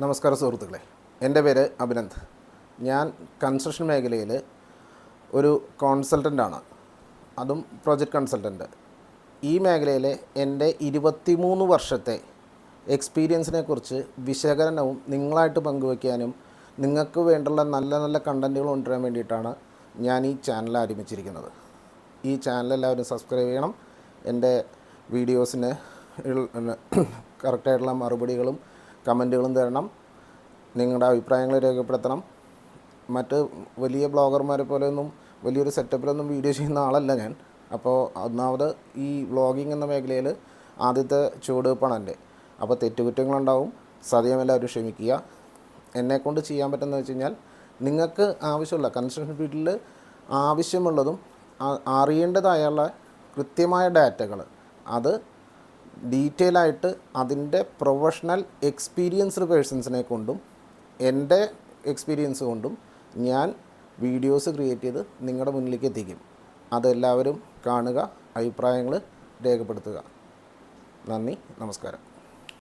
നമസ്കാരം സുഹൃത്തുക്കളെ. എന്റെ പേര് അഭിനന്ദ്. ഞാൻ കൺസ്ട്രക്ഷൻ മേഖലയിൽ ഒരു കോൺസൾട്ടന്റാണ് അതും പ്രൊജക്റ്റ് കൺസൾട്ടന്റ് ഈ മേഖലയിലെ എന്റെ ഇരുപത്തിമൂന്ന് വർഷത്തെ എക്സ്പീരിയൻസിനെ കുറിച്ച് വിശകലനവും നിങ്ങളായിട്ട് പങ്കുവയ്ക്കാനും നിങ്ങൾക്ക് വേണ്ടുള്ള നല്ല നല്ല കണ്ടന്റുകൾ കൊണ്ടുവരാൻ വേണ്ടിയിട്ടാണ് ഞാൻ ഈ ചാനൽ ആരംഭിച്ചിരിക്കുന്നത്. ഈ ചാനൽ എല്ലാവരും സബ്സ്ക്രൈബ് ചെയ്യണം. എന്റെ വീഡിയോസിന് കറക്റ്റായിട്ടുള്ള മറുപടികളും കമന്റുകളും തരണം. നിങ്ങളുടെ അഭിപ്രായങ്ങൾ രേഖപ്പെടുത്തണം. മറ്റ് വലിയ ബ്ലോഗർമാരെ പോലെയൊന്നും വലിയൊരു സെറ്റപ്പിലൊന്നും വീഡിയോ ചെയ്യുന്ന ആളല്ല ഞാൻ. അപ്പോൾ ഒന്നാമത് ഈ വ്ളോഗിങ് എന്ന മേഖലയിൽ ആദ്യത്തെ ചുവടുവെപ്പാണ് എന്റെ അപ്പോൾ തെറ്റുകുറ്റങ്ങളുണ്ടാവും. സദ്യം എല്ലാവരും ക്ഷമിക്കുക. എന്നെക്കൊണ്ട് ചെയ്യാൻ പറ്റുന്നത് വെച്ച് കഴിഞ്ഞാൽ നിങ്ങൾക്ക് ആവശ്യമുള്ള കൺസ്ട്രക്ഷൻ ഫീൽഡിൽ ആവശ്യമുള്ളതും അറിയേണ്ടതായുള്ള കൃത്യമായ ഡാറ്റകൾ അത് ഡീറ്റെയിൽ ആയിട്ട് അതിന്റെ പ്രൊഫഷണൽ എക്സ്പീരിയൻസ്ഡ് പേഴ്സൺസിനെ കൊണ്ടും എന്റെ എക്സ്പീരിയൻസ് കൊണ്ടും ഞാൻ വീഡിയോസ് ക്രിയേറ്റ് ചെയ്ത് നിങ്ങളുടെ മുന്നിലേക്ക് എത്തിക്കും. അതെല്ലാവരും കാണുക അഭിപ്രായങ്ങൾ രേഖപ്പെടുത്തുക. നന്ദി നമസ്കാരം.